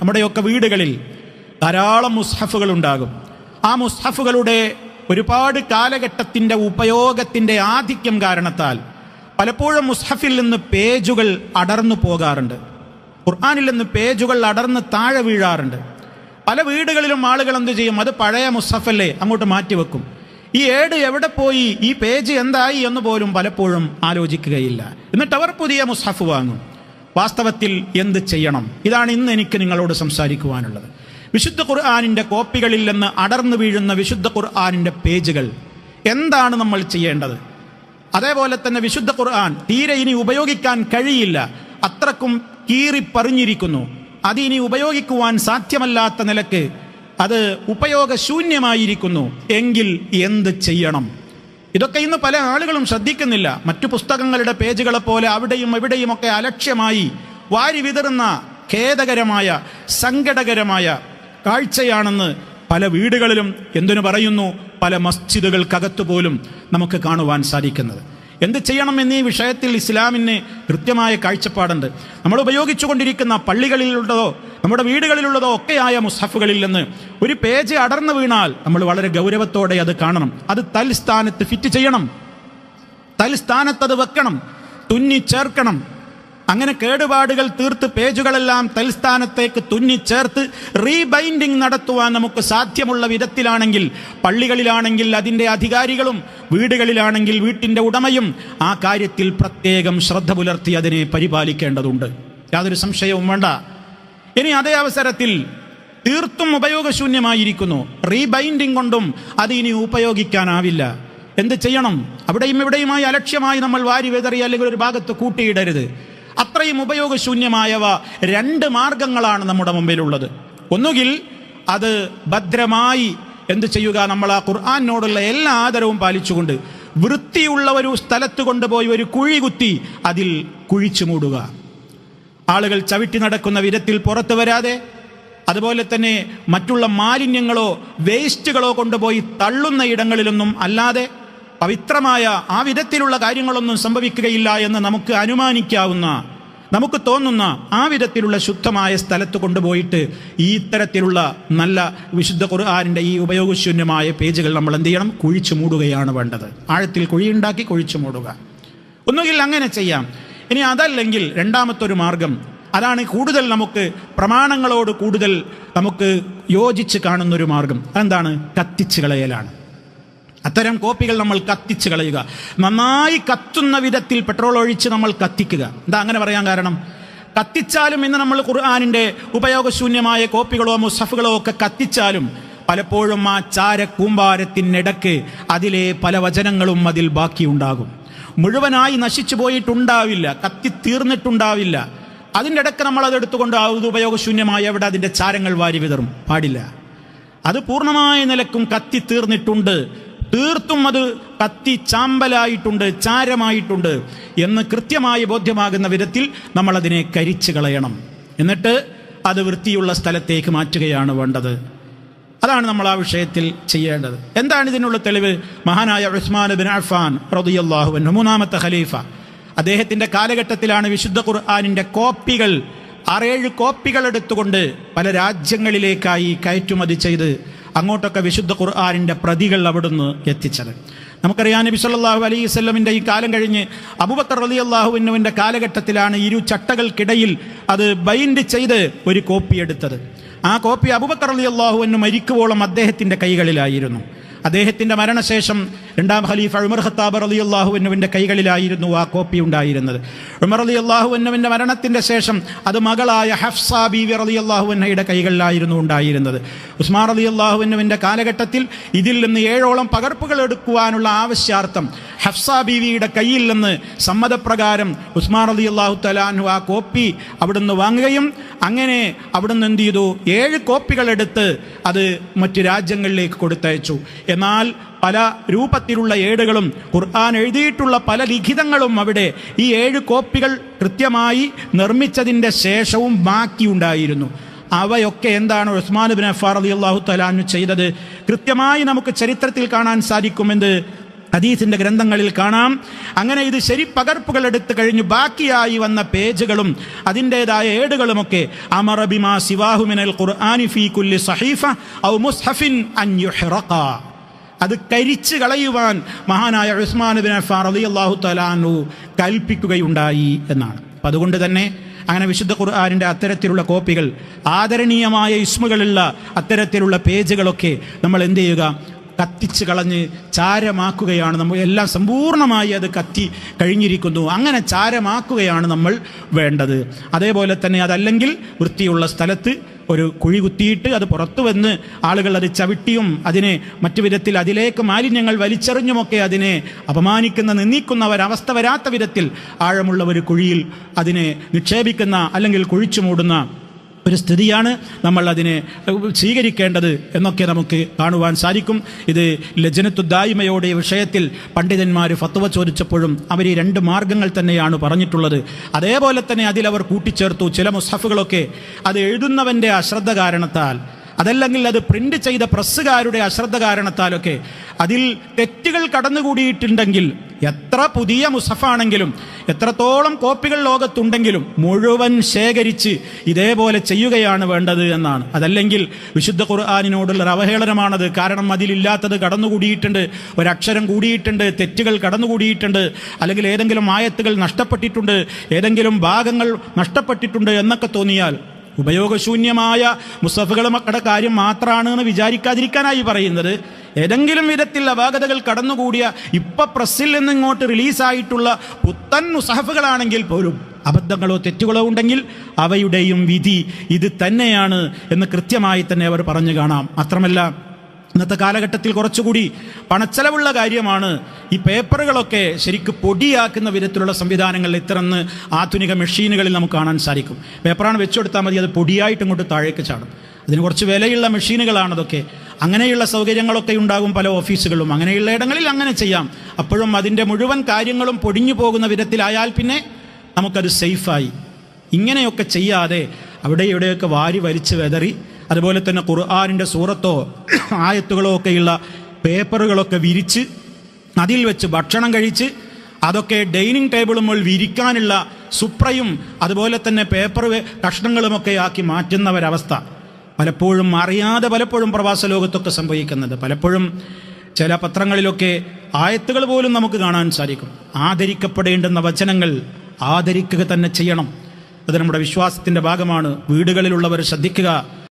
നമ്മുടെയൊക്കെ വീടുകളിൽ ധാരാളം മുസ്ഹഫുകൾ ഉണ്ടാകും ആ മുസ്ഹഫുകളുടെ ഒരുപാട് കാലഘട്ടത്തിന്റെ ഉപയോഗത്തിന്റെ ആധിക്യം കാരണത്താൽ പലപ്പോഴും മുസ്ഹഫിൽ നിന്ന് പേജുകൾ അടർന്നു പോകാറുണ്ട്. ഖുർആാനിൽ നിന്ന് പേജുകൾ അടർന്ന് താഴെ വീഴാറുണ്ട്. പല വീടുകളിലും ആളുകൾ എന്ത് ചെയ്യും? അത് പഴയ മുസ്ഹഫല്ലേ? അങ്ങോട്ട് മാറ്റിവെക്കും ഈ ഏട് എവിടെ പോയി? ഈ പേജ് എന്തായി എന്ന് പോലും പലപ്പോഴും ആലോചിക്കുകയില്ല. എന്നിട്ട് അവർ പുതിയ മുസ്ഹഫ് വാങ്ങും. വാസ്തവത്തിൽ എന്ത് ചെയ്യണം? ഇതാണ് ഇന്ന് എനിക്ക് നിങ്ങളോട് സംസാരിക്കുവാനുള്ളത്. വിശുദ്ധ ഖുർആാനിന്റെ കോപ്പികളിൽ നിന്ന് അടർന്നു വീഴുന്ന വിശുദ്ധ ഖുർആാനിന്റെ പേജുകൾ എന്താണ് നമ്മൾ ചെയ്യേണ്ടത്? അതേപോലെ തന്നെ വിശുദ്ധ ഖുർആൻ തീരെ ഇനി ഉപയോഗിക്കാൻ കഴിയില്ല. അത്രക്കും കീറിപ്പറിഞ്ഞിരിക്കുന്നു. അതിനി ഉപയോഗിക്കുവാൻ സാധ്യമല്ലാത്ത നിലയ്ക്ക് അത് ഉപയോഗശൂന്യമായിരിക്കുന്നു. എങ്കിൽ എന്ത് ചെയ്യണം? ഇതൊക്കെ ഇന്ന് പല ആളുകളും ശ്രദ്ധിക്കുന്നില്ല. മറ്റു പുസ്തകങ്ങളുടെ പേജുകളെ പോലെ അവിടെയും എവിടെയും ഒക്കെ അലക്ഷ്യമായി വാരി വിതറുന്ന ഖേദകരമായ സങ്കടകരമായ കാഴ്ചയാണെന്ന് പല വീടുകളിലും എന്തിനു പറയുന്നു? പല മസ്ജിദുകൾക്കകത്തു പോലും നമുക്ക് കാണുവാൻ സാധിക്കുന്നത്. എന്ത് ചെയ്യണം എന്നീ വിഷയത്തിൽ ഇസ്ലാമിന് കൃത്യമായ കാഴ്ചപ്പാടുണ്ട്. നമ്മൾ ഉപയോഗിച്ചുകൊണ്ടിരിക്കുന്ന പള്ളികളിലുള്ളതോ നമ്മുടെ വീടുകളിലുള്ളതോ ഒക്കെയായ മുസ്ഹഫുകളിൽ നിന്ന് ഒരു പേജ് അടർന്നു വീണാൽ നമ്മൾ വളരെ ഗൗരവത്തോടെ അത് കാണണം. അത് തൽസ്ഥാനത്ത് ഫിറ്റ് ചെയ്യണം. തൽസ്ഥാനത്ത് അത് വെക്കണം. തുന്നി ചേർക്കണം. അങ്ങനെ കേടുപാടുകൾ തീർത്ത് പേജുകളെല്ലാം തൽസ്ഥാനത്തേക്ക് തുന്നിച്ചേർത്ത് റീബൈൻഡിങ് നടത്തുവാൻ നമുക്ക് സാധ്യമുള്ള വിധത്തിലാണെങ്കിൽ പള്ളികളിലാണെങ്കിൽ അതിന്റെ അധികാരികളും വീടുകളിലാണെങ്കിൽ വീട്ടിന്റെ ഉടമയും ആ കാര്യത്തിൽ പ്രത്യേകം ശ്രദ്ധ പുലർത്തി അതിനെ പരിപാലിക്കേണ്ടതുണ്ട്. യാതൊരു സംശയവും വേണ്ട. ഇനി അതേ അവസരത്തിൽ തീർത്തും ഉപയോഗശൂന്യമായിരിക്കുന്നു. റീബൈൻഡിങ് കൊണ്ടും അത് ഇനി ഉപയോഗിക്കാനാവില്ല. എന്ത് ചെയ്യണം? അവിടെയും ഇവിടെയുമായി അലക്ഷ്യമായി നമ്മൾ വാരി വെതറി അല്ലെങ്കിൽ ഒരു ഭാഗത്ത് കൂട്ടിയിടരുത്. അത്രയും ഉപയോഗശൂന്യമായവ രണ്ട് മാർഗങ്ങളാണ് നമ്മുടെ മുമ്പിലുള്ളത്. ഒന്നുകിൽ അത് ഭദ്രമായി എന്ത് ചെയ്യുക നമ്മൾ ആ ഖുർആാനോടുള്ള എല്ലാ ആദരവും പാലിച്ചുകൊണ്ട് വൃത്തിയുള്ള ഒരു സ്ഥലത്ത് കൊണ്ടുപോയി ഒരു കുഴി കുത്തി അതിൽ കുഴിച്ചു മൂടുക. ആളുകൾ ചവിട്ടി നടക്കുന്ന വിധത്തിൽ പുറത്തു വരാതെ അതുപോലെ തന്നെ മറ്റുള്ള മാലിന്യങ്ങളോ വേസ്റ്റുകളോ കൊണ്ടുപോയി തള്ളുന്ന ഇടങ്ങളിലൊന്നും അല്ലാതെ പവിത്രമായ ആ വിധത്തിലുള്ള കാര്യങ്ങളൊന്നും സംഭവിക്കുകയില്ല എന്ന് നമുക്ക് അനുമാനിക്കാവുന്ന നമുക്ക് തോന്നുന്ന ആ വിധത്തിലുള്ള ശുദ്ധമായ സ്ഥലത്ത് കൊണ്ടുപോയിട്ട് ഈ ഇത്തരത്തിലുള്ള നല്ല വിശുദ്ധ ഖുർആാനിന്റെ ഈ ഉപയോഗശൂന്യമായ പേജുകൾ നമ്മൾ എന്ത് ചെയ്യണം? കുഴിച്ചു മൂടുകയാണ് വേണ്ടത്. ആഴത്തിൽ കുഴിയുണ്ടാക്കി കുഴിച്ചു മൂടുക. ഒന്നുകിൽ അങ്ങനെ ചെയ്യാം. ഇനി അതല്ലെങ്കിൽ രണ്ടാമത്തൊരു മാർഗം അതാണ് കൂടുതൽ നമുക്ക് പ്രമാണങ്ങളോട് കൂടുതൽ നമുക്ക് യോജിച്ച് കാണുന്നൊരു മാർഗം. അതെന്താണ്? കത്തിച്ച് കളയലാണ്. അത്തരം കോപ്പികൾ നമ്മൾ കത്തിച്ച് കളയുക. നന്നായി കത്തുന്ന വിധത്തിൽ പെട്രോൾ ഒഴിച്ച് നമ്മൾ കത്തിക്കുക. എന്താ അങ്ങനെ പറയാൻ കാരണം? കത്തിച്ചാലും ഇന്ന് നമ്മൾ ഖുർആാനിന്റെ ഉപയോഗശൂന്യമായ കോപ്പികളോ മുസഫുകളോ ഒക്കെ കത്തിച്ചാലും പലപ്പോഴും ആ ചാര കൂമ്പാരത്തിനിടക്ക് അതിലെ പല വചനങ്ങളും അതിൽ ബാക്കിയുണ്ടാകും. മുഴുവനായി നശിച്ചു പോയിട്ടുണ്ടാവില്ല. കത്തി തീർന്നിട്ടുണ്ടാവില്ല അതിന്റെ ഇടയ്ക്ക് നമ്മൾ അത് എടുത്തുകൊണ്ട് അത് ഉപയോഗശൂന്യമായ എവിടെ അതിന്റെ ചാരങ്ങൾ വാരി വിതറും. പാടില്ല. അത് പൂർണമായ നിലക്കും കത്തി തീർന്നിട്ടുണ്ട് തീർത്തും അത് കത്തി ചാമ്പലായിട്ടുണ്ട് ചാരമായിട്ടുണ്ട് എന്ന് കൃത്യമായി ബോധ്യമാകുന്ന വിധത്തിൽ നമ്മൾ അതിനെ കരിച്ചു കളയണം. എന്നിട്ട് അത് വൃത്തിയുള്ള സ്ഥലത്തേക്ക് മാറ്റുകയാണ് വേണ്ടത്. അതാണ് നമ്മൾ ആ വിഷയത്തിൽ ചെയ്യേണ്ടത്. എന്താണ് ഇതിനുള്ള തെളിവ്? മഹാനായ ഉസ്മാൻ ബിൻ അഫാൻ റളിയല്ലാഹു അൻഹു മൂന്നാമത്തെ ഖലീഫ. അദ്ദേഹത്തിന്റെ കാലഘട്ടത്തിലാണ് വിശുദ്ധ ഖുർആാനിന്റെ കോപ്പികൾ ആറേഴ് കോപ്പികൾ എടുത്തുകൊണ്ട് പല രാജ്യങ്ങളിലേക്കായി കയറ്റുമതി ചെയ്ത് അങ്ങോട്ടൊക്കെ വിശുദ്ധ ഖുർആാനിന്റെ പ്രതികൾ അവിടുന്ന് എത്തിച്ചത്. നമുക്കറിയാം നബി സല്ലാഹു അലൈഹി സ്വല്ലമിന്റെ ഈ കാലം കഴിഞ്ഞ് അബൂബക്കർ റളിയല്ലാഹു അൻഹുവിന്റെ കാലഘട്ടത്തിലാണ് ഇരു ചട്ടകൾക്കിടയിൽ അത് ബൈൻഡ് ചെയ്ത് ഒരു കോപ്പി എടുത്തത്. ആ കോപ്പി അബൂബക്കർ റളിയല്ലാഹു അൻഹു മരിക്കുവോളം അദ്ദേഹത്തിന്റെ കൈകളിലായിരുന്നു. അദ്ദേഹത്തിന്റെ മരണശേഷം രണ്ടാം ഖലീഫ ഉമർ ഖത്താബ് അലി അള്ളാഹുവിനുവിന്റെ കൈകളിലായിരുന്നു ആ കോപ്പി ഉണ്ടായിരുന്നത്. ഉമർ അലി അള്ളാഹുവിനുവിന്റെ മരണത്തിന്റെ ശേഷം അത് മകളായ ഹഫ്സ ബീവി അലി അള്ളാഹുവിനയുടെ കൈകളിലായിരുന്നു ഉണ്ടായിരുന്നത്. ഉസ്മാൻ അലി അള്ളാഹുവിനുവിന്റെ കാലഘട്ടത്തിൽ ഇതിൽ നിന്ന് ഏഴോളം പകർപ്പുകൾ എടുക്കുവാനുള്ള ആവശ്യാർത്ഥം ഹഫ്സ ബീവിയുടെ കയ്യിൽ നിന്ന് സമ്മതപ്രകാരം ഉസ്മാൻ അലി അള്ളാഹു തലാൻഹു ആ കോപ്പി അവിടുന്ന് വാങ്ങുകയും അങ്ങനെ അവിടുന്ന് എന്ത് ചെയ്തു? ഏഴ് കോപ്പികൾ എടുത്ത് അത് മറ്റു രാജ്യങ്ങളിലേക്ക് കൊടുത്തയച്ചു. എന്നാൽ പല രൂപത്തിലുള്ള ഏടുകളും ഖുർആൻ എഴുതിയിട്ടുള്ള പല ലിഖിതങ്ങളും അവിടെ ഈ ഏഴ് കോപ്പികൾ കൃത്യമായി നിർമ്മിച്ചതിന്റെ ശേഷവും ബാക്കിയുണ്ടായിരുന്നു. അവയൊക്കെ എന്താണ് ഉസ്മാൻ ബിൻ അഫാർ അലി അള്ളാഹു തലാനു ചെയ്തത്? കൃത്യമായി നമുക്ക് ചരിത്രത്തിൽ കാണാൻ സാധിക്കുമെന്ന് ഹദീസിന്റെ ഗ്രന്ഥങ്ങളിൽ കാണാം. അങ്ങനെ ഇത് ശരി പകർപ്പുകൾ എടുത്തു കഴിഞ്ഞു ബാക്കിയായി വന്ന പേജുകളും അതിന്റെതായ ഏടുകളുമൊക്കെ അമറബിമാ സിവാഹുമിനൽ ഖുർആനി ഫീ കുല്ലി സഹീഫ ഔ മുസ്ഹഫിൻ അൻ യുഹ്റഖ. അത് കരിച്ചു കളയുവാൻ മഹാനായ ഉസ്മാൻ ബിൻ അഫാർ അലി അള്ളാഹു തലാനു കൽപ്പിക്കുകയുണ്ടായി എന്നാണ്. അപ്പം അതുകൊണ്ട് തന്നെ അങ്ങനെ വിശുദ്ധ ഖുർആാനിന്റെ അത്തരത്തിലുള്ള കോപ്പികൾ ആദരണീയമായ ഇസ്മുകളുള്ള അത്തരത്തിലുള്ള പേജുകളൊക്കെ നമ്മൾ എന്ത് ചെയ്യുക? കത്തിച്ച് കളഞ്ഞ് ചാരമാക്കുകയാണ് നമ്മൾ എല്ലാം സമ്പൂർണമായി അത് കത്തി കഴിഞ്ഞിരിക്കുന്നു. അങ്ങനെ ചാരമാക്കുകയാണ് നമ്മൾ വേണ്ടത്. അതേപോലെ തന്നെ അതല്ലെങ്കിൽ വൃത്തിയുള്ള സ്ഥലത്ത് ഒരു കുഴി കുത്തിയിട്ട് അത് പുറത്തു വന്ന് ആളുകൾ അത് ചവിട്ടിയും അതിനെ മറ്റു വിധത്തിൽ അതിലേക്ക് മാലിന്യങ്ങൾ വലിച്ചെറിഞ്ഞുമൊക്കെ അതിനെ അപമാനിക്കുന്ന നിന്ദിക്കുന്ന ഒരവസ്ഥ വരാത്ത വിധത്തിൽ ആഴമുള്ള ഒരു കുഴിയിൽ അതിനെ നിക്ഷേപിക്കുന്ന അല്ലെങ്കിൽ കുഴിച്ചു മൂടുന്ന ഒരു സ്ഥിതിയാണ് നമ്മൾ അതിനെ സ്വീകരിക്കേണ്ടത് എന്നൊക്കെ നമുക്ക് കാണുവാൻ സാധിക്കും. ഇത് ലജനത്തുദായ്മയോടെ ഈ വിഷയത്തിൽ പണ്ഡിതന്മാർ ഫത്വ ചോദിച്ചപ്പോഴും അവർ ഈ രണ്ട് മാർഗങ്ങൾ തന്നെയാണ് പറഞ്ഞിട്ടുള്ളത്. അതേപോലെ തന്നെ അതിലവർ കൂട്ടിച്ചേർത്തു ചില മുസ്ഹഫുകളൊക്കെ. അത് എഴുതുന്നവന്റെ അശ്രദ്ധ കാരണത്താൽ അതല്ലെങ്കിൽ അത് പ്രിന്റ് ചെയ്ത പ്രസ്സുകാരുടെ അശ്രദ്ധ കാരണത്താലൊക്കെ. അതിൽ തെറ്റുകൾ കടന്നുകൂടിയിട്ടുണ്ടെങ്കിൽ എത്ര പുതിയ മുസഫാണെങ്കിലും എത്രത്തോളം കോപ്പികൾ ലോകത്തുണ്ടെങ്കിലും മുഴുവൻ ശേഖരിച്ച് ഇതേപോലെ ചെയ്യുകയാണ് വേണ്ടത് എന്നാണ്. അതല്ലെങ്കിൽ വിശുദ്ധ ഖുർആാനിനോടുള്ള അവഹേളനമാണത്. കാരണം അതിലില്ലാത്തത് കടന്നുകൂടിയിട്ടുണ്ട്. ഒരക്ഷരം കൂടിയിട്ടുണ്ട്. തെറ്റുകൾ കടന്നുകൂടിയിട്ടുണ്ട്. അല്ലെങ്കിൽ ഏതെങ്കിലും ആയത്തുകൾ നഷ്ടപ്പെട്ടിട്ടുണ്ട്. ഏതെങ്കിലും ഭാഗങ്ങൾ നഷ്ടപ്പെട്ടിട്ടുണ്ട് എന്നൊക്കെ തോന്നിയാൽ ഉപയോഗശൂന്യമായ മുസഫുകളുടെ കാര്യം മാത്രമാണ് എന്ന് വിചാരിക്കാതിരിക്കാനായി പറയുന്നത്. ഏതെങ്കിലും വിധത്തിൽ അപാകതകൾ കടന്നുകൂടിയ ഇപ്പൊ പ്രസ്സിൽ നിന്ന് ഇങ്ങോട്ട് റിലീസായിട്ടുള്ള പുത്തൻ മുസഹഫുകളാണെങ്കിൽ പോലും അബദ്ധങ്ങളോ തെറ്റുകളോ ഉണ്ടെങ്കിൽ അവയുടെയും വിധി ഇത് തന്നെയാണ് എന്ന് കൃത്യമായി തന്നെ അവർ പറഞ്ഞു കാണാം. മാത്രമല്ല ഇന്നത്തെ കാലഘട്ടത്തിൽ കുറച്ചുകൂടി പണച്ചെലവുള്ള കാര്യമാണ് ഈ പേപ്പറുകളൊക്കെ ശരിക്ക് പൊടിയാക്കുന്ന വിധത്തിലുള്ള സംവിധാനങ്ങൾ ഇത്തരന്ന് ആധുനിക മെഷീനുകളിൽ നമുക്ക് കാണാൻ സാധിക്കും. പേപ്പറാണ് വെച്ചുകൊടുത്താൽ മതി അത് പൊടിയായിട്ട് ഇങ്ങോട്ട് താഴേക്ക് ചാടും. അതിന് കുറച്ച് വിലയുള്ള മെഷീനുകളാണതൊക്കെ അങ്ങനെയുള്ള സൗകര്യങ്ങളൊക്കെ ഉണ്ടാകും പല ഓഫീസുകളും അങ്ങനെയുള്ള ഇടങ്ങളിൽ അങ്ങനെ ചെയ്യാം. അപ്പോഴും അതിന്റെ മുഴുവൻ കാര്യങ്ങളും പൊടിഞ്ഞു പോകുന്ന വിധത്തിലായാൽ പിന്നെ നമുക്കത് സേഫായി. ഇങ്ങനെയൊക്കെ ചെയ്യാതെ അവിടെ ഇവിടെയൊക്കെ വാരി വലിച്ച് വെതറി അതുപോലെ തന്നെ ഖുർആാനിന്റെ സൂറത്തോ ആയത്തുകളോ ഒക്കെയുള്ള പേപ്പറുകളൊക്കെ വിരിച്ച് അതിൽ വെച്ച് ഭക്ഷണം കഴിച്ച് അതൊക്കെ ഡൈനിങ് ടേബിളുമ്പോൾ വിരിക്കാനുള്ള സുപ്രയും അതുപോലെ തന്നെ പേപ്പർ കഷ്ണങ്ങളുമൊക്കെ ആക്കി മാറ്റുന്ന ഒരവസ്ഥ. പലപ്പോഴും അറിയാതെ പലപ്പോഴും പ്രവാസ ലോകത്തൊക്കെ സംഭവിക്കുന്നത്. പലപ്പോഴും ചില പത്രങ്ങളിലൊക്കെ ആയത്തുകൾ പോലും നമുക്ക് കാണാൻ സാധിക്കും. ആദരിക്കപ്പെടേണ്ടുന്ന വചനങ്ങൾ ആദരിക്കുക തന്നെ ചെയ്യണം. അത് നമ്മുടെ വിശ്വാസത്തിന്റെ ഭാഗമാണ്. വീടുകളിലുള്ളവർ ശ്രദ്ധിക്കുക.